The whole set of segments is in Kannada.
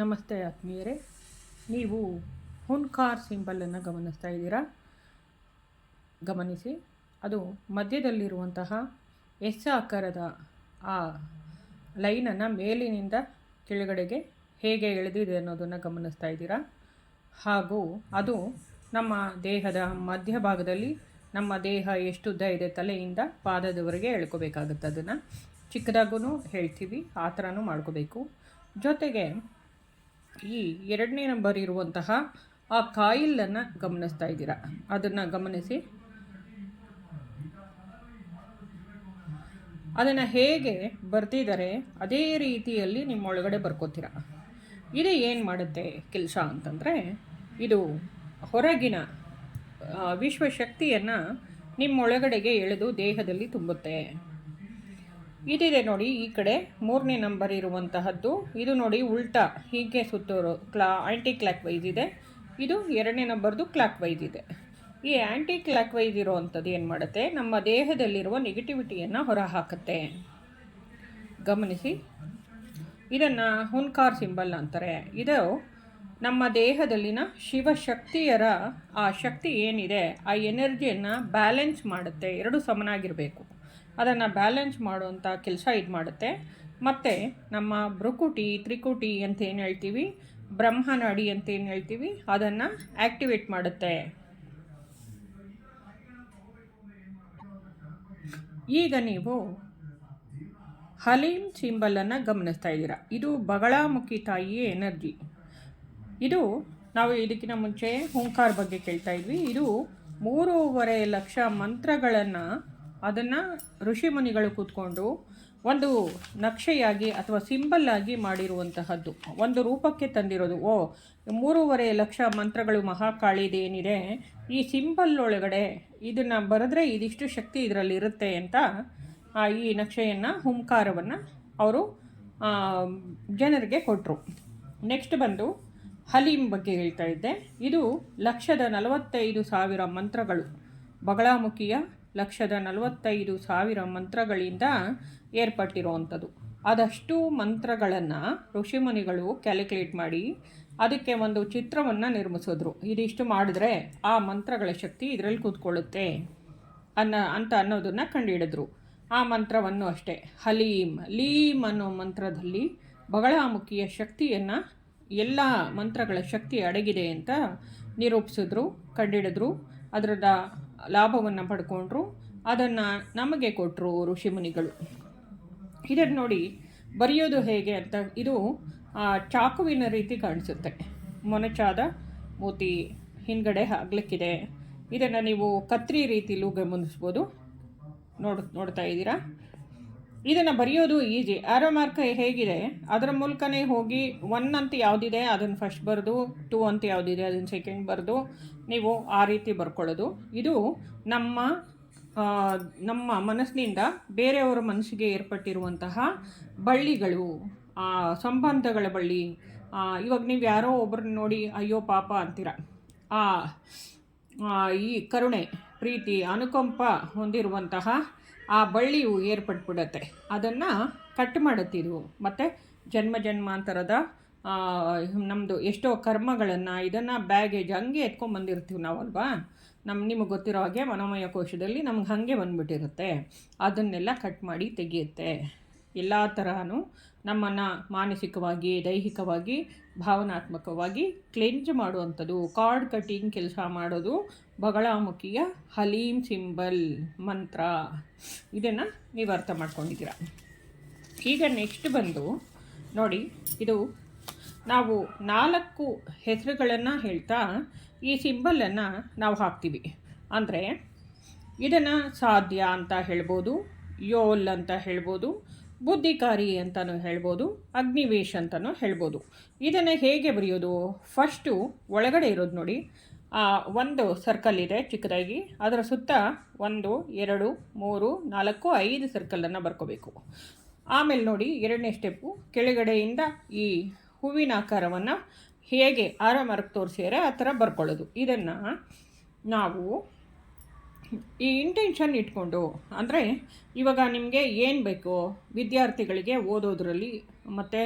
ನಮಸ್ತೆ ಆತ್ಮೀಯರೇ. ನೀವು ಹುನ್ಕಾರ್ ಸಿಂಬಲನ್ನು ಗಮನಿಸ್ತಾ ಇದ್ದೀರಾ? ಗಮನಿಸಿ. ಅದು ಮಧ್ಯದಲ್ಲಿರುವಂತಹ ಎಸ್ ಆಕಾರದ ಆ ಲೈನನ್ನು ಮೇಲಿನಿಂದ ಕೆಳಗಡೆಗೆ ಹೇಗೆ ಎಳೆದಿದೆ ಅನ್ನೋದನ್ನು ಗಮನಿಸ್ತಾ ಇದ್ದೀರಾ? ಹಾಗೂ ಅದು ನಮ್ಮ ದೇಹದ ಮಧ್ಯಭಾಗದಲ್ಲಿ ನಮ್ಮ ದೇಹ ಎಷ್ಟು ಉದ್ದ ಇದೆ ತಲೆಯಿಂದ ಪಾದದವರೆಗೆ ಎಳ್ಕೋಬೇಕಾಗುತ್ತೆ. ಅದನ್ನು ಚಿಕ್ಕದಾಗೂ ಹೇಳ್ತೀವಿ, ಆ ಥರನೂ ಮಾಡ್ಕೋಬೇಕು. ಜೊತೆಗೆ ಈ ಎರಡನೇ ನಂಬರ್ ಇರುವಂತಹ ಆ ಕಾಯಿಲನ್ನು ಗಮನಿಸ್ತಾ ಇದ್ದೀರಾ? ಅದನ್ನು ಗಮನಿಸಿ. ಅದನ್ನು ಹೇಗೆ ಬರ್ತಿದ್ದಾರೆ ಅದೇ ರೀತಿಯಲ್ಲಿ ನಿಮ್ಮ ಒಳಗಡೆ ಬರ್ಕೋತೀರ? ಇದು ಏನು ಮಾಡುತ್ತೆ ಕೆಲಸ ಅಂತಂದರೆ, ಇದು ಹೊರಗಿನ ವಿಶ್ವಶಕ್ತಿಯನ್ನು ನಿಮ್ಮೊಳಗಡೆಗೆ ಎಳೆದು ದೇಹದಲ್ಲಿ ತುಂಬುತ್ತೆ. ಇದಿದೆ ನೋಡಿ ಈ ಕಡೆ ಮೂರನೇ ನಂಬರ್ ಇರುವಂತಹದ್ದು. ಇದು ನೋಡಿ ಉಲ್ಟಾ ಹೀಗೆ ಸುತ್ತೋರು ಕ್ಲಾ ಆ್ಯಂಟಿ ಕ್ಲಾಕ್ ವೈಸ್ ಇದೆ. ಇದು ಎರಡನೇ ನಂಬರ್ದು ಕ್ಲಾಕ್ ವೈಸ್ ಇದೆ. ಈ ಆ್ಯಂಟಿ ಕ್ಲಾಕ್ ವೈಸ್ ಇರುವಂಥದ್ದು ಏನು ಮಾಡುತ್ತೆ? ನಮ್ಮ ದೇಹದಲ್ಲಿರುವ ನೆಗೆಟಿವಿಟಿಯನ್ನು ಹೊರ ಹಾಕುತ್ತೆ ಗಮನಿಸಿ. ಇದನ್ನು ಹುನ್ಕಾರ್ ಸಿಂಬಲ್ ಅಂತಾರೆ. ಇದು ನಮ್ಮ ದೇಹದಲ್ಲಿನ ಶಿವಶಕ್ತಿಯರ ಆ ಶಕ್ತಿ ಏನಿದೆ? ಆ ಎನರ್ಜಿಯನ್ನು ಬ್ಯಾಲೆನ್ಸ್ ಮಾಡುತ್ತೆ. ಎರಡು ಸಮನಾಗಿರಬೇಕು. ಅದನ್ನು ಬ್ಯಾಲೆನ್ಸ್ ಮಾಡುವಂಥ ಕೆಲಸ ಇದು ಮಾಡುತ್ತೆ. ಮತ್ತು ನಮ್ಮ ಭ್ರುಕುಟಿ, ತ್ರಿಕುಟಿ ಅಂತ ಏನು ಹೇಳ್ತೀವಿ, ಬ್ರಹ್ಮನಾಡಿ ಅಂತ ಏನು ಹೇಳ್ತೀವಿ, ಅದನ್ನು ಆ್ಯಕ್ಟಿವೇಟ್ ಮಾಡುತ್ತೆ. ಈಗ ನೀವು ಹಲೀಮ್ ಸಿಂಬಲನ್ನು ಗಮನಿಸ್ತಾ ಇದ್ದೀರಾ. ಇದು ಬಗಳಾಮುಖಿ ತಾಯಿಯ ಎನರ್ಜಿ. ಇದು ನಾವು ಇದಕ್ಕಿಂತ ಮುಂಚೆ ಹುಂಕಾರ್ ಬಗ್ಗೆ ಕೇಳ್ತಾ ಇದ್ವಿ. ಇದು ಮೂರುವರೆ ಲಕ್ಷ ಮಂತ್ರಗಳನ್ನು ಅದನ್ನು ಋಷಿ ಮುನಿಗಳು ಕೂತ್ಕೊಂಡು ಒಂದು ನಕ್ಷೆಯಾಗಿ ಅಥವಾ ಸಿಂಬಲ್ ಆಗಿ ಮಾಡಿರುವಂತಹದ್ದು. ಒಂದು ರೂಪಕ್ಕೆ ತಂದಿರೋದು. ಓ ಮೂರುವರೆ ಲಕ್ಷ ಮಂತ್ರಗಳು ಮಹಾಕಾಳಿದೇನಿದೆ. ಈ ಸಿಂಬಲ್ ಒಳಗಡೆ ಇದನ್ನು ಬರೆದ್ರೆ ಇದಿಷ್ಟು ಶಕ್ತಿ ಇದರಲ್ಲಿ ಇರುತ್ತೆ ಅಂತ ಆ, ಈ ನಕ್ಷೆಯನ್ನು ಹುಂಕಾರವನ್ನು ಅವರು ಜನರಿಗೆ ಕೊಟ್ಟರು ನೆಕ್ಸ್ಟ್ ಬಂದು ಹಲೀಮ್ ಬಗ್ಗೆ ಹೇಳ್ತಾ ಇದ್ದೆ. ಇದು ಲಕ್ಷದ ನಲವತ್ತೈದು ಸಾವಿರ ಮಂತ್ರಗಳು. ಬಗಳಾಮುಖಿಯ ಲಕ್ಷದ ನಲವತ್ತೈದು ಸಾವಿರ ಮಂತ್ರಗಳಿಂದ ಏರ್ಪಟ್ಟಿರುವಂಥದ್ದು. ಅದಷ್ಟು ಮಂತ್ರಗಳನ್ನು ಋಷಿಮುನಿಗಳು ಕ್ಯಾಲ್ಕುಲೇಟ್ ಮಾಡಿ ಅದಕ್ಕೆ ಒಂದು ಚಿತ್ರವನ್ನು ನಿರ್ಮಿಸಿದ್ರು. ಇದಿಷ್ಟು ಮಾಡಿದ್ರೆ ಆ ಮಂತ್ರಗಳ ಶಕ್ತಿ ಇದರಲ್ಲಿ ಕೂತ್ಕೊಳ್ಳುತ್ತೆ ಅನ್ನ ಅಂತ ಅನ್ನೋದನ್ನು ಕಂಡುಹಿಡಿದ್ರು. ಆ ಮಂತ್ರವನ್ನು ಅಷ್ಟೇ. ಹಲೀಮ್, ಲೀಮ್ ಅನ್ನೋ ಮಂತ್ರದಲ್ಲಿ ಬಗಳಾಮುಖಿಯ ಶಕ್ತಿಯನ್ನು, ಎಲ್ಲ ಮಂತ್ರಗಳ ಶಕ್ತಿ ಅಡಗಿದೆ ಅಂತ ನಿರೂಪಿಸಿದ್ರು ಕಂಡಿಡಿದ್ರು ಅದರದ ಲಾಭವನ್ನು ಪಡ್ಕೊಂಡ್ರು, ಅದನ್ನು ನಮಗೆ ಕೊಟ್ಟರು ಋಷಿಮುನಿಗಳು. ಇದನ್ನು ನೋಡಿ ಬರೆಯೋದು ಹೇಗೆ ಅಂತ, ಇದು ಚಾಕುವಿನ ರೀತಿ ಕಾಣಿಸುತ್ತೆ. ಮೊನಚಾದ ಮೂತಿ ಹಿಂದ್ಗಡೆ ಆಗ್ಲಿಕ್ಕಿದೆ. ಇದನ್ನು ನೀವು ಕತ್ರಿ ರೀತಿಲೂ ಗಮನಿಸ್ಬೋದು. ನೋಡ್, ನೋಡ್ತಾ ಇದ್ದೀರಾ? ಇದನ್ನು ಬರೆಯೋದು ಈಜಿ ಆರೋ ಮಾರ್ಕ್ ಹೇಗಿದೆ? ಅದರ ಮೂಲಕನೇ ಹೋಗಿ ಒನ್ ಅಂತ ಯಾವುದಿದೆ, ಅದನ್ನು ಫಸ್ಟ್ ಬರೆದು ಟೂ ಅಂತ ಯಾವುದಿದೆ, ಅದನ್ನು ಸೆಕೆಂಡ್ ಬರೆದು ನೀವು ಆ ರೀತಿ ಬರ್ಕೊಳ್ಳೋದು. ಇದು ನಮ್ಮ ನಮ್ಮ ಮನಸ್ಸಿನಿಂದ ಬೇರೆಯವರ ಮನಸ್ಸಿಗೆ ಏರ್ಪಟ್ಟಿರುವಂತಹ ಬಳ್ಳಿಗಳು ಸಂಬಂಧಗಳ ಬಳ್ಳಿ. ಇವಾಗ ನೀವು ಯಾರೋ ಒಬ್ಬರನ್ನ ನೋಡಿ, ಅಯ್ಯೋ ಪಾಪ ಅಂತೀರ. ಈ ಕರುಣೆ, ಪ್ರೀತಿ, ಅನುಕಂಪ ಹೊಂದಿರುವಂತಹ ಆ ಬಳ್ಳಿಯು ಏರ್ಪಟ್ಬಿಡತ್ತೆ. ಅದನ್ನು ಕಟ್ ಮಾಡುತ್ತಿದ್ವು ಮತ್ತು ಜನ್ಮ ಜನ್ಮಾಂತರದ ನಮ್ಮದು ಎಷ್ಟೋ ಕರ್ಮಗಳನ್ನು ಇದನ್ನು ಬ್ಯಾಗೇಜ್ ಹಂಗೆ ಎತ್ಕೊಂಡ್ಬಂದಿರ್ತೀವಿ ನಾವಲ್ವಾ? ನಮ್ಮ ನಿಮಗೆ ಗೊತ್ತಿರೋ ಹಾಗೆ ಮನೋಮಯ ಕೋಶದಲ್ಲಿ ನಮ್ಗೆ ಹಾಗೆ ಬಂದ್ಬಿಟ್ಟಿರುತ್ತೆ. ಅದನ್ನೆಲ್ಲ ಕಟ್ ಮಾಡಿ ತೆಗೆಯುತ್ತೆ. ಎಲ್ಲ ತರಹನೂ ನಮ್ಮನ್ನು ಮಾನಸಿಕವಾಗಿ, ದೈಹಿಕವಾಗಿ, ಭಾವನಾತ್ಮಕವಾಗಿ ಕ್ಲೆಂಜ್ ಮಾಡುವಂಥದ್ದು. ಕಾರ್ಡ್ ಕಟ್ಟಿಂಗ್ ಕೆಲಸ ಮಾಡೋದು ಬಗಳಾಮುಖಿಯ ಹಲೀಮ್ ಸಿಂಬಲ್ ಮಂತ್ರ. ಇದನ್ನು ನೀವು ಅರ್ಥ ಮಾಡ್ಕೊಂಡಿದ್ದೀರ? ಈಗ ನೆಕ್ಸ್ಟ್ ಬಂದು ನೋಡಿ, ಇದು ನಾವು ನಾಲ್ಕು ಹೆಸರುಗಳನ್ನು ಹೇಳ್ತಾ ಈ ಸಿಂಬಲನ್ನು ನಾವು ಹಾಕ್ತೀವಿ. ಅಂದರೆ ಇದನ್ನು ಸಾಧ್ಯ ಅಂತ ಹೇಳ್ಬೋದು, ಯೋಲ್ ಅಂತ ಹೇಳ್ಬೋದು ಬುದ್ಧಿಕಾರಿ ಅಂತಲೂ ಹೇಳ್ಬೋದು, ಅಗ್ನಿವೇಶ್ ಅಂತಲೂ ಹೇಳ್ಬೋದು. ಇದನ್ನು ಹೇಗೆ ಬರೆಯೋದು? ಫಸ್ಟು ಒಳಗಡೆ ಇರೋದು ನೋಡಿ. ಒಂದು ಸರ್ಕಲ್ ಇದೆ ಚಿಕ್ಕದಾಗಿ. ಅದರ ಸುತ್ತ ಒಂದು, ಎರಡು, ಮೂರು, ನಾಲ್ಕು, ಐದು ಸರ್ಕಲನ್ನು ಬರ್ಕೋಬೇಕು. ಆಮೇಲೆ ನೋಡಿ ಎರಡನೇ ಸ್ಟೆಪ್ಪು ಕೆಳಗಡೆಯಿಂದ ಈ ಹೂವಿನ ಆಕಾರವನ್ನು ಹೇಗೆ ಆರಾಮಾರಕ್ಕೆ ತೋರಿಸಿದರೆ ಆ ಥರ ಬರ್ಕೊಳ್ಳೋದು. ಇದನ್ನು ನಾವು ಈ ಇಂಟೆನ್ಷನ್ ಇಟ್ಕೊಂಡು, ಅಂದರೆ ಇವಾಗ ನಿಮಗೆ ಏನು ಬೇಕು? ವಿದ್ಯಾರ್ಥಿಗಳಿಗೆ ಓದೋದ್ರಲ್ಲಿ ಮತ್ತು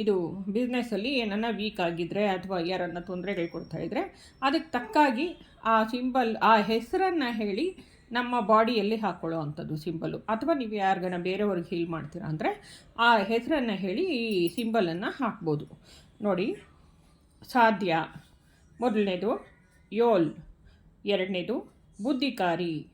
ಇದು ಬಿಸ್ನೆಸ್ಸಲ್ಲಿ ಏನನ್ನ ವೀಕ್ ಆಗಿದ್ದರೆ ಅಥವಾ ಯಾರನ್ನ ತೊಂದರೆಗಳು ಕೊಡ್ತಾ ಇದ್ದರೆ ಅದಕ್ಕೆ ತಕ್ಕಾಗಿ ಆ ಸಿಂಬಲ್ ಆ ಹೆಸರನ್ನು ಹೇಳಿ ನಮ್ಮ ಬಾಡಿಯಲ್ಲಿ ಹಾಕ್ಕೊಳ್ಳೋ ಅಂಥದ್ದು ಸಿಂಬಲು ಅಥವಾ ನೀವು ಯಾರಿಗಾನ ಬೇರೆಯವ್ರಿಗೆ ಹೀಲ್ ಮಾಡ್ತೀರಾ ಅಂದರೆ, ಆ ಹೆಸರನ್ನು ಹೇಳಿ ಈ ಸಿಂಬಲನ್ನು ಹಾಕ್ಬೋದು. ನೋಡಿ, ಸಾಧ್ಯ. ಮೊದಲನೇದು, ಯೋಲ್. ಎರಡನೇದು ಬುದ್ಧಿಕಾರಿ.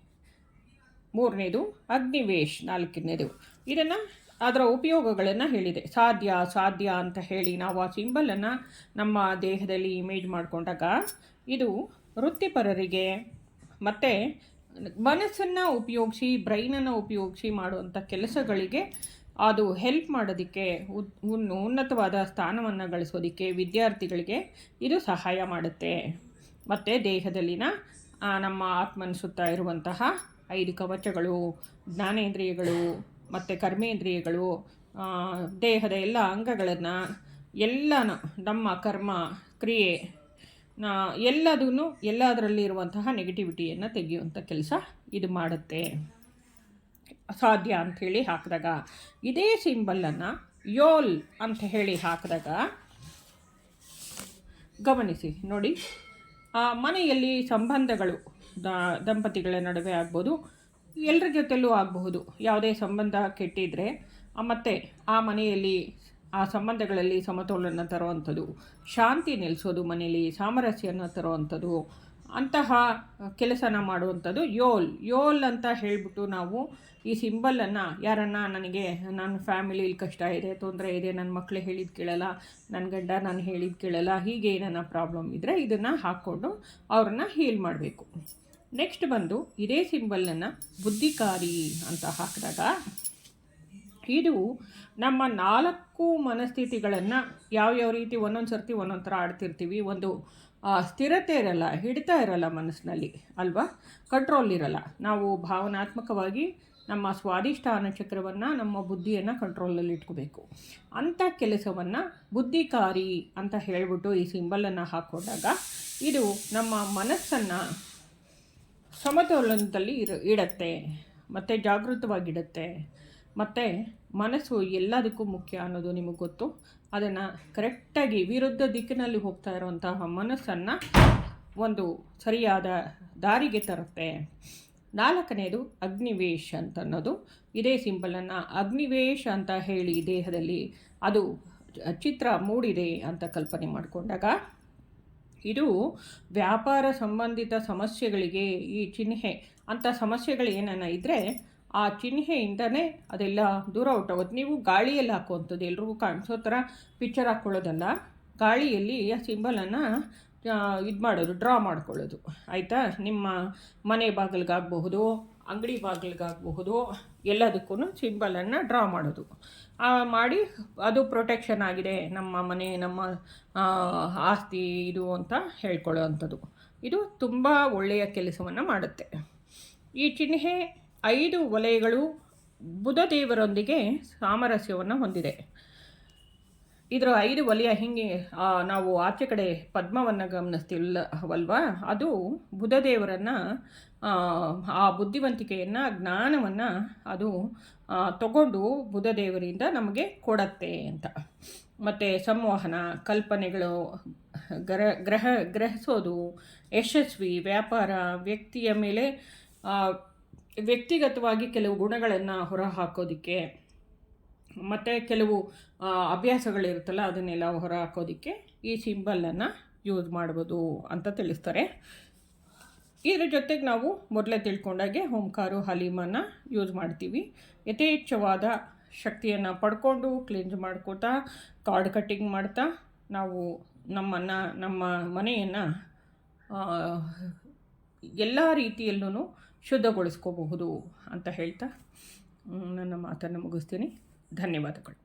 ಮೂರನೇದು, ಅಗ್ನಿವೇಶ್, ನಾಲ್ಕನೇದು. ಇದನ್ನು ಅದರ ಉಪಯೋಗಗಳನ್ನು ಹೇಳಿದೆ. ಸಾಧ್ಯ ಸಾಧ್ಯ ಅಂತ ಹೇಳಿ ನಾವು ಆ ಸಿಂಬಲನ್ನು ನಮ್ಮ ದೇಹದಲ್ಲಿ ಇಮೇಜ್ ಮಾಡಿಕೊಂಡಾಗ ಇದು ವೃತ್ತಿಪರರಿಗೆ ಮತ್ತು ಮನಸ್ಸನ್ನು ಉಪಯೋಗಿಸಿ ಬ್ರೈನನ್ನು ಉಪಯೋಗಿಸಿ ಮಾಡುವಂಥ ಕೆಲಸಗಳಿಗೆ ಅದು ಹೆಲ್ಪ್ ಮಾಡೋದಕ್ಕೆ ಉನ್ನತವಾದ ಸ್ಥಾನವನ್ನು ಗಳಿಸೋದಕ್ಕೆ ವಿದ್ಯಾರ್ಥಿಗಳಿಗೆ ಇದು ಸಹಾಯ ಮಾಡುತ್ತೆ. ಮತ್ತು ದೇಹದಲ್ಲಿನ ನಮ್ಮ ಆತ್ಮನ ಸುತ್ತ ಇರುವಂತಹ ಐದು ಕವಚಗಳು, ಜ್ಞಾನೇಂದ್ರಿಯಗಳು ಮತ್ತು ಕರ್ಮೇಂದ್ರಿಯಗಳು ದೇಹದ ಎಲ್ಲ ಅಂಗಗಳನ್ನು ಎಲ್ಲನೂ ನಮ್ಮ ಕರ್ಮ, ಕ್ರಿಯೆ ಎಲ್ಲದೂ ಎಲ್ಲದರಲ್ಲಿರುವಂತಹ ನೆಗೆಟಿವಿಟಿಯನ್ನು ತೆಗೆಯುವಂಥ ಕೆಲಸ ಇದು ಮಾಡುತ್ತೆ. ಸಾಧ್ಯ ಅಂಥೇಳಿ ಹಾಕಿದಾಗ, ಇದೇ ಸಿಂಬಲನ್ನು ಯೋಲ್ ಅಂತ ಹೇಳಿ ಹಾಕಿದಾಗ, ಗಮನಿಸಿ ನೋಡಿ. ಮನೆಯಲ್ಲಿ ಸಂಬಂಧಗಳು ದಂಪತಿಗಳ ನಡುವೆ ಆಗ್ಬೋದು ಎಲ್ಲರ ಜೊತೆಲೂ ಆಗಬಹುದು. ಯಾವುದೇ ಸಂಬಂಧ ಕೆಟ್ಟಿದ್ದರೆ ಮತ್ತು ಆ ಮನೆಯಲ್ಲಿ, ಆ ಸಂಬಂಧಗಳಲ್ಲಿ ಸಮತೋಲನ ತರುವಂಥದ್ದು ಶಾಂತಿ ನೆಲೆಸೋದು ಮನೆಯಲ್ಲಿ, ಸಾಮರಸ್ಯನ ತರುವಂಥದ್ದು ಅಂತಹ ಕೆಲಸನ ಮಾಡುವಂಥದ್ದು ಯೋಲ್. ಯೋಲ್ ಅಂತ ಹೇಳಿಬಿಟ್ಟು ನಾವು ಈ ಸಿಂಬಲನ್ನು ಯಾರನ್ನ ನನಗೆ, ನನ್ನ ಫ್ಯಾಮಿಲಿಲಿ ಕಷ್ಟ ಇದೆ, ತೊಂದರೆ ಇದೆ, ನನ್ನ ಮಕ್ಕಳು ಹೇಳಿದ್ದು ಕೇಳಲ್ಲ, ನನ್ನ ಗಂಡ ನಾನು ಹೇಳಿದ್ದು ಕೇಳಲ್ಲ, ಹೀಗೆ ಏನನ್ನ ಪ್ರಾಬ್ಲಮ್ ಇದ್ದರೆ ಇದನ್ನು ಹಾಕ್ಕೊಂಡು ಅವ್ರನ್ನ ಹೀಲ್ ಮಾಡಬೇಕು. ನೆಕ್ಸ್ಟ್ ಬಂದು ಇದೇ ಸಿಂಬಲನ್ನು ಬುದ್ಧಿಕಾರಿ ಅಂತ ಹಾಕಿದಾಗ ಇದು ನಮ್ಮ ನಾಲ್ಕು ಮನಸ್ಥಿತಿಗಳನ್ನು ಯಾವ್ಯಾವ ರೀತಿ ಒಂದೊಂದು ಸರ್ತಿ ಒಂದೊಂದು ಥರ ಆಡ್ತಿರ್ತೀವಿ. ಒಂದು ಸ್ಥಿರತೆ ಇರಲ್ಲ, ಹಿಡಿತಾ ಇರಲ್ಲ ಮನಸ್ಸಿನಲ್ಲಿ, ಅಲ್ವಾ? ಕಂಟ್ರೋಲ್ ಇರಲ್ಲ. ನಾವು ಭಾವನಾತ್ಮಕವಾಗಿ ನಮ್ಮ ಸ್ವಾದಿಷ್ಠಾನ ಚಕ್ರವನ್ನು ನಮ್ಮ ಬುದ್ಧಿಯನ್ನು ಕಂಟ್ರೋಲಲ್ಲಿ ಇಟ್ಕೋಬೇಕು. ಅಂಥ ಕೆಲಸವನ್ನು ಬುದ್ಧಿಕಾರಿ ಅಂತ ಹೇಳಿಬಿಟ್ಟು ಈ ಸಿಂಬಲನ್ನು ಹಾಕ್ಕೊಂಡಾಗ ಇದು ನಮ್ಮ ಮನಸ್ಸನ್ನು ಸಮತೋಲನದಲ್ಲಿ ಇರ, ಇಡತ್ತೆ, ಮತ್ತು ಜಾಗೃತವಾಗಿಡತ್ತೆ. ಮತ್ತು ಮನಸ್ಸು ಎಲ್ಲದಕ್ಕೂ ಮುಖ್ಯ ಅನ್ನೋದು ನಿಮಗೆ ಗೊತ್ತು. ಅದನ್ನು ಕರೆಕ್ಟಾಗಿ ವಿರುದ್ಧ ದಿಕ್ಕಿನಲ್ಲಿ ಹೋಗ್ತಾ ಇರುವಂತಹ ಮನಸ್ಸನ್ನು ಒಂದು ಸರಿಯಾದ ದಾರಿಗೆ ತರುತ್ತೆ. ನಾಲ್ಕನೇದು ಅಗ್ನಿವೇಶ್ ಅಂತ ಅನ್ನೋದು ಇದೇ ಸಿಂಬಲನ್ನು ಅಗ್ನಿವೇಶ್ ಅಂತ ಹೇಳಿ ದೇಹದಲ್ಲಿ ಅದು ಚಿತ್ರ ಮೂಡಿದೆ ಅಂತ ಕಲ್ಪನೆ ಮಾಡಿಕೊಂಡಾಗ ಇದು ವ್ಯಾಪಾರ ಸಂಬಂಧಿತ ಸಮಸ್ಯೆಗಳಿಗೆ ಈ ಚಿಹ್ನೆ ಅಂಥ ಸಮಸ್ಯೆಗಳು ಏನನ್ನ ಇದ್ದರೆ ಆ ಚಿಹ್ನೆಯಿಂದನೇ ಅದೆಲ್ಲ ದೂರ ಹೊಟ್ಟೋಗುತ್ತೆ ನೀವು ಗಾಳಿಯಲ್ಲಿ ಹಾಕುವಂಥದ್ದು ಎಲ್ರಿಗೂ ಕಾಣಿಸೋ ಥರ ಪಿಕ್ಚರ್ ಹಾಕ್ಕೊಳ್ಳೋದಲ್ಲ. ಗಾಳಿಯಲ್ಲಿ ಆ ಸಿಂಬಲನ್ನು ಇದು ಮಾಡೋದು ಡ್ರಾ ಮಾಡ್ಕೊಳ್ಳೋದು. ಆಯಿತಾ? ನಿಮ್ಮ ಮನೆ ಬಾಗಿಲಿಗಾಗಬಹುದು, ಅಂಗಡಿ ಬಾಗಿಲಿಗಾಗಬಹುದು ಎಲ್ಲದಕ್ಕೂ ಸಿಂಬಲನ್ನು ಡ್ರಾ ಮಾಡೋದು. ಮಾಡಿ ಅದು ಪ್ರೊಟೆಕ್ಷನ್ ಆಗಿದೆ. ನಮ್ಮ ಮನೆ, ನಮ್ಮ ಆಸ್ತಿ ಇದು ಅಂತ ಹೇಳ್ಕೊಳ್ಳೋ ಅಂಥದ್ದು ಇದು ತುಂಬ ಒಳ್ಳೆಯ ಕೆಲಸವನ್ನು ಮಾಡುತ್ತೆ. ಈ ಚಿಹ್ನೆ ಐದು ವಲಯಗಳು ಬುಧದೇವರೊಂದಿಗೆ ಸಾಮರಸ್ಯವನ್ನು ಹೊಂದಿದೆ. ಇದರ ಐದು ವಲಯ ಹಿಂಗೆ ನಾವು ಆಚೆ ಕಡೆ ಪದ್ಮವನ್ನು ಗಮನಿಸ್ತಿಲ್ಲವಲ್ವಾ? ಅದು ಬುಧದೇವರನ್ನು, ಆ ಬುದ್ಧಿವಂತಿಕೆಯನ್ನು, ಜ್ಞಾನವನ್ನು ಅದು ತಗೊಂಡು ಬುಧದೇವರಿಂದ ನಮಗೆ ಕೊಡತ್ತೆ ಅಂತ. ಮತ್ತು ಸಂವಹನ, ಕಲ್ಪನೆಗಳು ಗ್ರಹ ಗ್ರಹ, ಗ್ರಹಿಸೋದು, ಯಶಸ್ವಿ ವ್ಯಾಪಾರ ವ್ಯಕ್ತಿಯ ಮೇಲೆ ವ್ಯಕ್ತಿಗತವಾಗಿ ಕೆಲವು ಗುಣಗಳನ್ನು ಹೊರಹಾಕೋದಕ್ಕೆ, ಮತ್ತು ಕೆಲವು ಅಭ್ಯಾಸಗಳಿರುತ್ತಲ್ಲ ಅದನ್ನೆಲ್ಲ ಹೊರ ಹಾಕೋದಕ್ಕೆ ಈ ಸಿಂಬಲನ್ನು ಯೂಸ್ ಮಾಡ್ಬೋದು ಅಂತ ತಿಳಿಸ್ತಾರೆ. ಇದ್ರ ಜೊತೆಗೆ ನಾವು ಮೊದಲೇ ತಿಳ್ಕೊಂಡಾಗೆ ಹೋಮ್ಕಾರು ಹಲೀಮನ್ನ ಯೂಸ್ ಮಾಡ್ತೀವಿ. ಯಥೇಚ್ಛವಾದ ಶಕ್ತಿಯನ್ನು ಪಡ್ಕೊಂಡು ಕ್ಲೀನ್ಸ್ ಮಾಡ್ಕೋತಾ ಕಾರ್ಡ್ ಕಟ್ಟಿಂಗ್ ಮಾಡ್ತಾ ನಾವು ನಮ್ಮನ್ನು, ನಮ್ಮ ಮನೆಯನ್ನು ಎಲ್ಲ ರೀತಿಯಲ್ಲೂ ಶುದ್ಧಗೊಳಿಸ್ಕೋಬಹುದು ಅಂತ ಹೇಳ್ತಾ ನನ್ನ ಮಾತನ್ನು ಮುಗಿಸ್ತೀನಿ. ಧನ್ಯವಾದಗಳು.